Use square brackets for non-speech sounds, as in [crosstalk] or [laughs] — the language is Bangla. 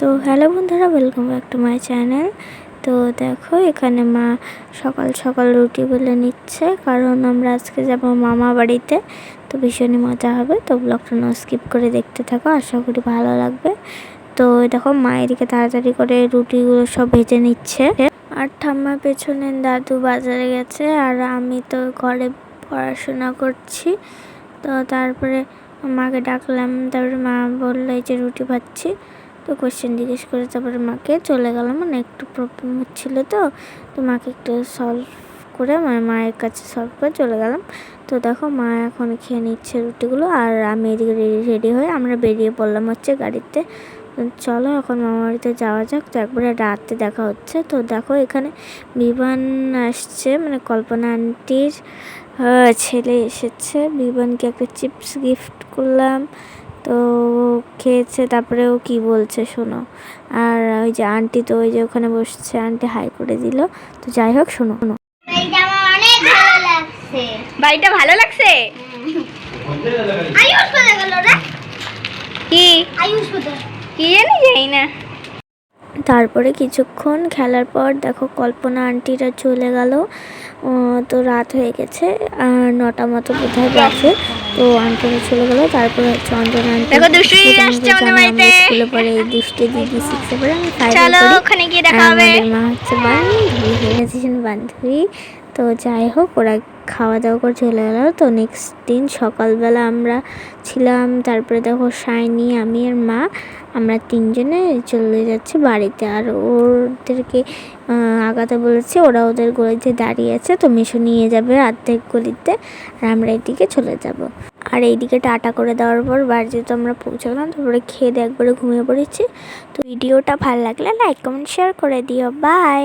তো হ্যালো বন্ধুরা welcome back to my channel তো দেখো, এখানে মা সকাল সকাল রুটি বলে নিচ্ছে, কারণ আমরা আজকে যাব মামা বাড়িতে। তো ভীষণই মজা হবে, তো ব্লগটা না স্কিপ করে দেখতে থাকো, আশা করি ভালো লাগবে। তো দেখো, মা এদিকে তাড়াতাড়ি করে রুটিগুলো সব ভেজে নিচ্ছে। আর ঠাম্মার পেছনে দাদু বাজারে গেছে, আর আমি তো ঘরে পড়াশোনা করছি। তো তারপরে মাকে ডাকলাম, তারপরে মা বলল, এই যে রুটি ভাজছি। তো কোয়েশ্চেন জিজ্ঞেস করে তারপরে মাকে চলে গেলাম। মানে একটু প্রবলেম হচ্ছিল তো। তো মাকে একটু সলভ করে মানে মায়ের কাছে সলভ করে চলে গেলাম। তো দেখো মা এখন খেয়ে নিচ্ছে রুটিগুলো আর আমি এদিকে রেডি রেডি হয়ে আমরা বেরিয়ে পড়লাম হচ্ছে গাড়িতে। চলো এখন মামা বাড়িতে যাওয়া যাক। তো একবারে রাতে দেখা হচ্ছে। তো দেখো এখানে বিমান আসছে। মানে কল্পনা আন্টির ছেলে এসেছে। বিমানকে একটা চিপস গিফট করলাম। তো খেয়েছে তারপরে ও কি বলছে শোনো। আর ওই যে আন্টি তো ওই যে ওখানে বসছে আন্টি হাই করে দিল। তো যাই হোক শোনো। শোনো এইটা আমার অনেক ভালো লাগছে। বাড়িটা ভালো লাগছে? আয়ুষ কোথায় গেল রে? কি? কি জানি যাই না। তারপরে কিছুক্ষণ খেলার পর দেখো কল্পনা আন্টিরা চলে গেল। তো রাত হয়ে গেছে আর নটা মতো বোধহয় বাজে। তো আন্টিরা চলে গেলো তারপরে হচ্ছে বাড়িতে। স্কুলে পড়ে এই দুষ্টু দিদি [laughs] শিখতে পারে আমি ওখানে গিয়ে দেখা হবে। মা হচ্ছে বান্ধবী বান্ধবী? তো যাই হোক ওরা খাওয়া দাওয়া করে চলে গেল তো নেক্সট দিন সকালবেলা আমরা ছিলাম তারপরে দেখো শাইনি আমি আর মা আমরা তিনজনে চলে যাচ্ছি বাড়িতে। আর ওদেরকে আগাতে বলেছে ওরা ওদের গলিতে দাঁড়িয়ে আছে তো মিশু নিয়ে যাবে অর্ধেক গলিতে আর আমরা এদিকে চলে যাব। আর এইদিকে টাটা করে দেওয়ার পর বাড়িতে তো আমরা পৌঁছালাম তারপরে খেয়ে দিয়ে একবারে ঘুমিয়ে পড়েছি। তো ভিডিওটা ভালো লাগলে লাইক কমেন্ট শেয়ার করে দিও। বাই